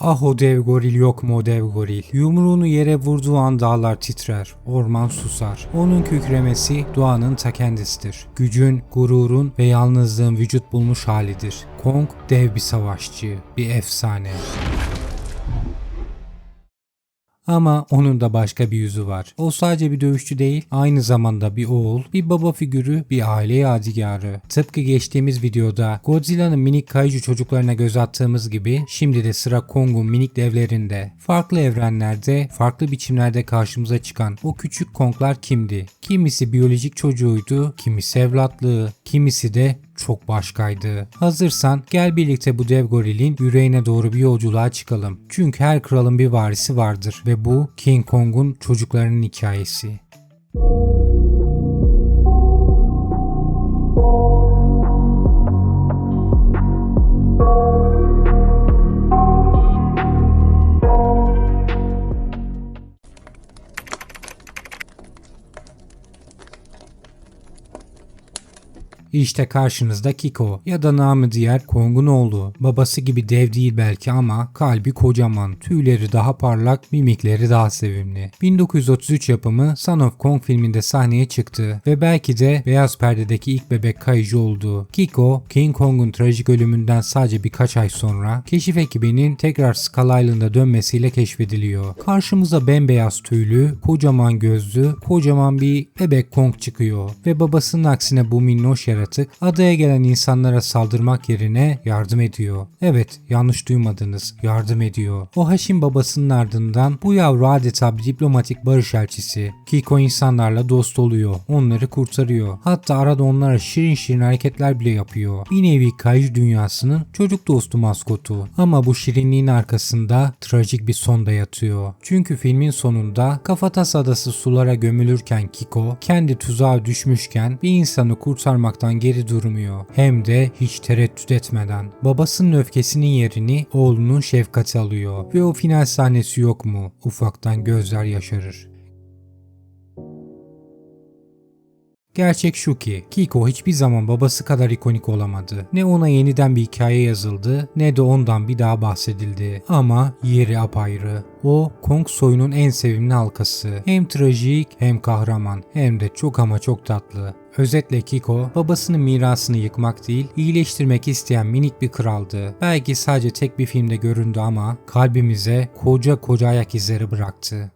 Ah o dev goril yok mu o dev goril? Yumruğunu yere vurduğu an dağlar titrer, orman susar. Onun kükremesi doğanın ta kendisidir. Gücün, gururun ve yalnızlığın vücut bulmuş halidir. Kong dev bir savaşçı, bir efsane. Ama onun da başka bir yüzü var. O sadece bir dövüşçü değil, aynı zamanda bir oğul, bir baba figürü, bir aile yadigarı. Tıpkı geçtiğimiz videoda Godzilla'nın minik kaiju çocuklarına göz attığımız gibi şimdi de sıra Kong'un minik devlerinde. Farklı evrenlerde, farklı biçimlerde karşımıza çıkan o küçük Kong'lar kimdi? Kimisi biyolojik çocuğuydu, kimisi evlatlığı, kimisi de çok başkaydı. Hazırsan gel birlikte bu dev gorilin yüreğine doğru bir yolculuğa çıkalım. Çünkü her kralın bir varisi vardır ve bu King Kong'un çocuklarının hikayesi. İşte karşınızda Kiko ya da namı diğer Kong'un oğlu. Babası gibi dev değil belki ama kalbi kocaman, tüyleri daha parlak, mimikleri daha sevimli. 1933 yapımı Son of Kong filminde sahneye çıktı ve belki de beyaz perdedeki ilk bebek kaiju oldu. Kiko, King Kong'un trajik ölümünden sadece birkaç ay sonra keşif ekibinin tekrar Skull Island'a dönmesiyle keşfediliyor. Karşımıza bembeyaz tüylü, kocaman gözlü, kocaman bir bebek Kong çıkıyor ve babasının aksine bu minnoş yaratık adaya gelen insanlara saldırmak yerine yardım ediyor. Evet yanlış duymadınız yardım ediyor. O Haşim babasının ardından bu yavru adeta bir diplomatik barış elçisi. Kiko insanlarla dost oluyor. Onları kurtarıyor. Hatta arada onlara şirin şirin hareketler bile yapıyor. Bir nevi kaiju dünyasının çocuk dostu maskotu. Ama bu şirinliğin arkasında trajik bir son da yatıyor. Çünkü filmin sonunda Kafatas adası sulara gömülürken Kiko kendi tuzağa düşmüşken bir insanı kurtarmaktan geri durmuyor. Hem de hiç tereddüt etmeden. Babasının öfkesinin yerini oğlunun şefkati alıyor. Ve o final sahnesi yok mu? Ufaktan gözler yaşarır. Gerçek şu ki Kiko hiçbir zaman babası kadar ikonik olamadı. Ne ona yeniden bir hikaye yazıldı ne de ondan bir daha bahsedildi. Ama yeri apayrı. O Kong soyunun en sevimli halkası. Hem trajik hem kahraman hem de çok ama çok tatlı. Özetle Kiko babasının mirasını yıkmak değil iyileştirmek isteyen minik bir kraldı. Belki sadece tek bir filmde göründü ama kalbimize koca koca ayak izleri bıraktı.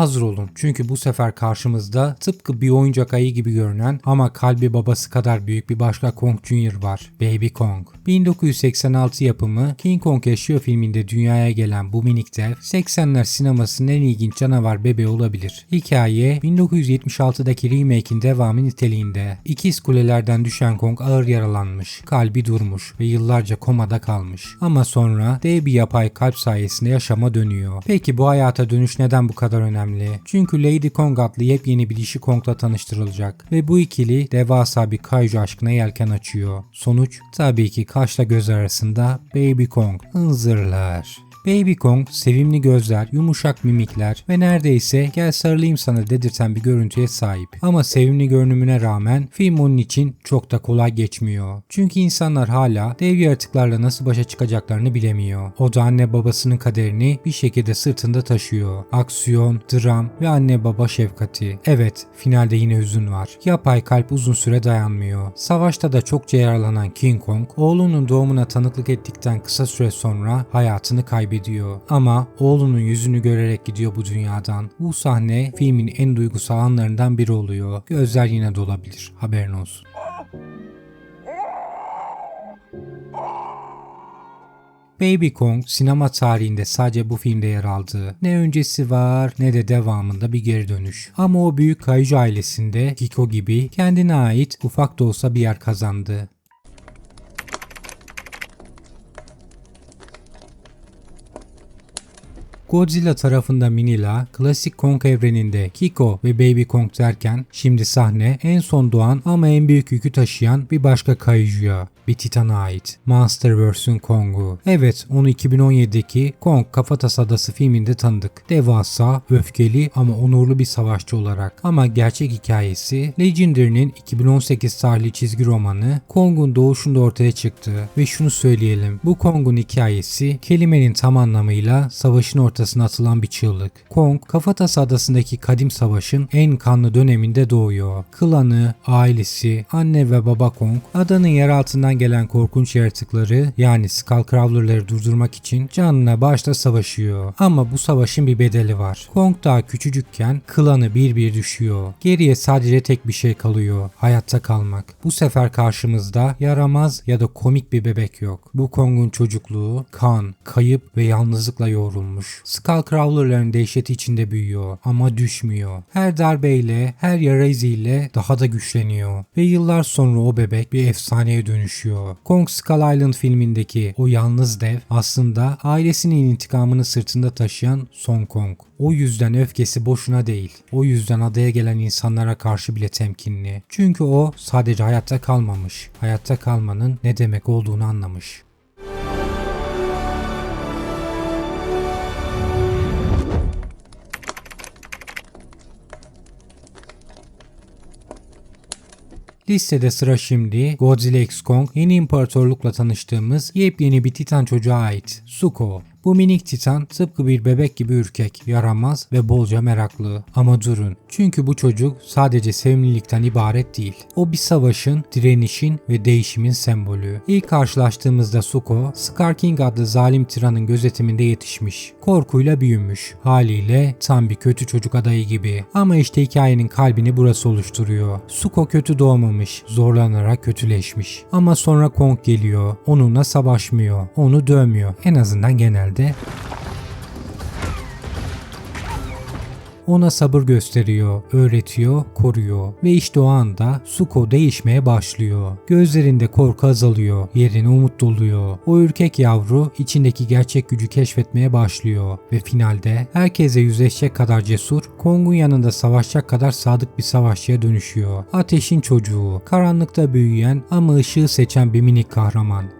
Hazır olun çünkü bu sefer karşımızda tıpkı bir oyuncak ayı gibi görünen ama kalbi babası kadar büyük bir başka Kong Jr. var. Baby Kong. 1986 yapımı King Kong Yaşıyor filminde dünyaya gelen bu minik dev 80'ler sinemasının en ilginç canavar bebeği olabilir. Hikaye 1976'daki remake'in devamı niteliğinde. İkiz kulelerden düşen Kong ağır yaralanmış, kalbi durmuş ve yıllarca komada kalmış. Ama sonra dev bir yapay kalp sayesinde yaşama dönüyor. Peki bu hayata dönüş neden bu kadar önemli? Çünkü Lady Kong adlı yepyeni bir dişi Kong'la tanıştırılacak ve bu ikili devasa bir kaiju aşkına yelken açıyor. Sonuç tabii ki kaşla göz arasında Baby Kong. Hınzırlar. Baby Kong sevimli gözler, yumuşak mimikler ve neredeyse gel sarılayım sana dedirten bir görüntüye sahip. Ama sevimli görünümüne rağmen film onun için çok da kolay geçmiyor. Çünkü insanlar hala dev yaratıklarla nasıl başa çıkacaklarını bilemiyor. O da anne babasının kaderini bir şekilde sırtında taşıyor. Aksiyon, dram ve anne baba şefkati. Evet, finalde yine hüzün var. Yapay kalp uzun süre dayanmıyor. Savaşta da çokça yaralanan King Kong, oğlunun doğumuna tanıklık ettikten kısa süre sonra hayatını kaybediyor kaybediyor ama oğlunun yüzünü görerek gidiyor bu dünyadan. Bu sahne filmin en duygusal anlarından biri oluyor. Gözler yine dolabilir. Haberin olsun. Baby Kong sinema tarihinde sadece bu filmde yer aldı. Ne öncesi var ne de devamında bir geri dönüş. Ama o büyük kaiju ailesinde Kiko gibi kendine ait ufak da olsa bir yer kazandı. Godzilla tarafında Minilla, klasik Kong evreninde Kiko ve Baby Kong derken şimdi sahne en son doğan ama en büyük yükü taşıyan bir başka Kaiju'ya bir Titan'a ait. Monsterverse'ün Kong'u. Evet onu 2017'deki Kong Kafatası Adası filminde tanıdık. Devasa, öfkeli ama onurlu bir savaşçı olarak. Ama gerçek hikayesi Legendary'nin 2018 tarihli çizgi romanı Kong'un doğuşunda ortaya çıktı. Ve şunu söyleyelim. Bu Kong'un hikayesi kelimenin tam anlamıyla savaşın ortasına atılan bir çığlık. Kong, Kafatası Adası'ndaki kadim savaşın en kanlı döneminde doğuyor. Klanı, ailesi, anne ve baba Kong adanın yer altından gelen korkunç yaratıkları yani Skullcrawler'ları durdurmak için canına başta savaşıyor. Ama bu savaşın bir bedeli var. Kong daha küçücükken klanı bir bir düşüyor. Geriye sadece tek bir şey kalıyor. Hayatta kalmak. Bu sefer karşımızda yaramaz ya da komik bir bebek yok. Bu Kong'un çocukluğu kan, kayıp ve yalnızlıkla yoğrulmuş. Skullcrawler'ların dehşeti içinde büyüyor ama düşmüyor. Her darbeyle, her yara iziyle daha da güçleniyor. Ve yıllar sonra o bebek bir efsaneye dönüşüyor. Kong Skull Island filmindeki o yalnız dev aslında ailesinin intikamını sırtında taşıyan Son Kong. O yüzden öfkesi boşuna değil. O yüzden adaya gelen insanlara karşı bile temkinli. Çünkü o sadece hayatta kalmamış. Hayatta kalmanın ne demek olduğunu anlamış. Listede sıra şimdi Godzilla X Kong yeni imparatorlukla tanıştığımız yepyeni bir Titan çocuğa ait. Suko. Bu minik titan tıpkı bir bebek gibi ürkek, yaramaz ve bolca meraklı. Ama durun. Çünkü bu çocuk sadece sevimlilikten ibaret değil. O bir savaşın, direnişin ve değişimin sembolü. İlk karşılaştığımızda Suko, Scar King adlı zalim tiranın gözetiminde yetişmiş. Korkuyla büyümüş. Haliyle tam bir kötü çocuk adayı gibi. Ama işte hikayenin kalbini burası oluşturuyor. Suko kötü doğmamış, zorlanarak kötüleşmiş. Ama sonra Kong geliyor. Onunla savaşmıyor. Onu dövmüyor. En azından genelde genelde ona sabır gösteriyor, öğretiyor, koruyor ve işte o anda Suko değişmeye başlıyor. Gözlerinde korku azalıyor, yerine umut doluyor. O ürkek yavru içindeki gerçek gücü keşfetmeye başlıyor ve finalde herkese yüzleşecek kadar cesur, Kong'un yanında savaşacak kadar sadık bir savaşçıya dönüşüyor. Ateşin çocuğu, karanlıkta büyüyen ama ışığı seçen bir minik kahraman.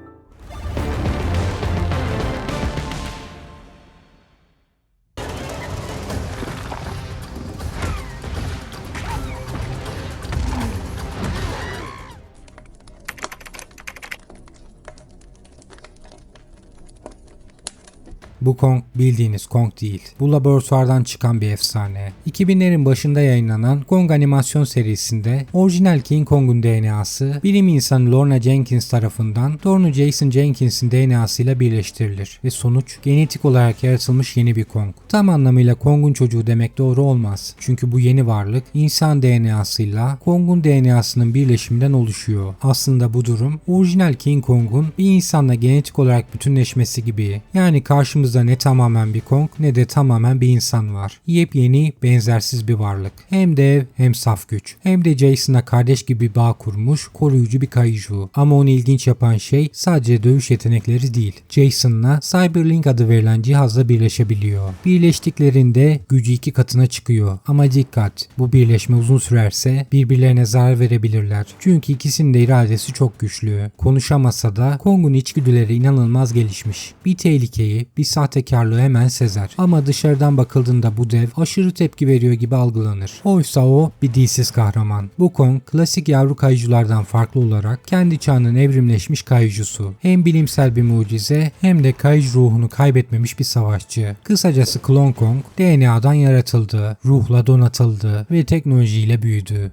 Bu Kong bildiğiniz Kong değil. Bu laboratuvardan çıkan bir efsane. 2000'lerin başında yayınlanan Kong animasyon serisinde orijinal King Kong'un DNA'sı bilim insanı Lorna Jenkins tarafından torunu Jason Jenkins'in DNA'sıyla birleştirilir ve sonuç genetik olarak yaratılmış yeni bir Kong. Tam anlamıyla Kong'un çocuğu demek doğru olmaz. Çünkü bu yeni varlık insan DNA'sıyla Kong'un DNA'sının birleşiminden oluşuyor. Aslında bu durum orijinal King Kong'un bir insanla genetik olarak bütünleşmesi gibi. Yani karşımızda Karşımızda ne tamamen bir Kong ne de tamamen bir insan var. Yepyeni, benzersiz bir varlık. Hem dev hem saf güç. Hem de Jason'a kardeş gibi bağ kurmuş koruyucu bir kaiju. Ama onu ilginç yapan şey sadece dövüş yetenekleri değil. Jason'la Cyberlink adı verilen cihazla birleşebiliyor. Birleştiklerinde gücü iki katına çıkıyor. Ama dikkat bu birleşme uzun sürerse birbirlerine zarar verebilirler. Çünkü ikisinin de iradesi çok güçlü. Konuşamasa da Kong'un içgüdüleri inanılmaz gelişmiş. Bir tehlikeyi, bir sahtekarlığı hemen sezer. Ama dışarıdan bakıldığında bu dev aşırı tepki veriyor gibi algılanır. Oysa o bir dilsiz kahraman. Bu Kong klasik yavru kayıcılardan farklı olarak kendi çağının evrimleşmiş kayıcısu. Hem bilimsel bir mucize hem de kayıcı ruhunu kaybetmemiş bir savaşçı. Kısacası Clone Kong DNA'dan yaratıldı, ruhla donatıldı ve teknolojiyle büyüdü.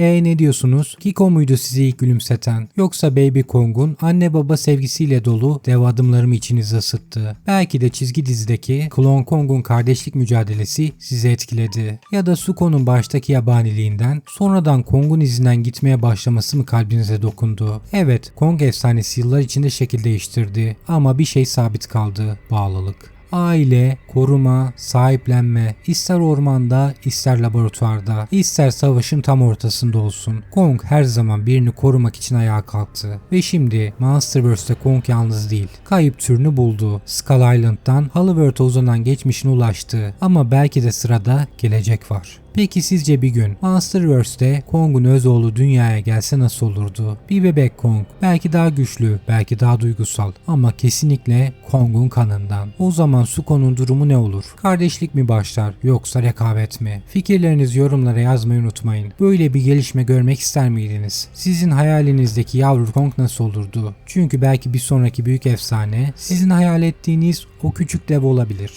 E ne diyorsunuz? Kiko muydu sizi ilk gülümseten? Yoksa Baby Kong'un anne baba sevgisiyle dolu dev adımlarımı içinize ısıttı? Belki de çizgi dizideki Clone Kong'un kardeşlik mücadelesi sizi etkiledi. Ya da Suko'nun baştaki yabaniliğinden sonradan Kong'un izinden gitmeye başlaması mı kalbinize dokundu? Evet, Kong efsanesi yıllar içinde şekil değiştirdi ama bir şey sabit kaldı. Bağlılık. Aile, koruma, sahiplenme, ister ormanda, ister laboratuvarda, ister savaşın tam ortasında olsun. Kong her zaman birini korumak için ayağa kalktı. Ve şimdi Monsterverse'de Kong yalnız değil. Kayıp türünü buldu. Skull Island'dan Hollywood'a uzanan geçmişine ulaştı. Ama belki de sırada gelecek var. Peki sizce bir gün Monsterverse'de Kong'un öz oğlu dünyaya gelse nasıl olurdu? Bir bebek Kong. Belki daha güçlü, belki daha duygusal ama kesinlikle Kong'un kanından. O zaman Suko'nun durumu ne olur? Kardeşlik mi başlar yoksa rekabet mi? Fikirlerinizi yorumlara yazmayı unutmayın. Böyle bir gelişme görmek ister miydiniz? Sizin hayalinizdeki yavru Kong nasıl olurdu? Çünkü belki bir sonraki büyük efsane sizin hayal ettiğiniz o küçük dev olabilir.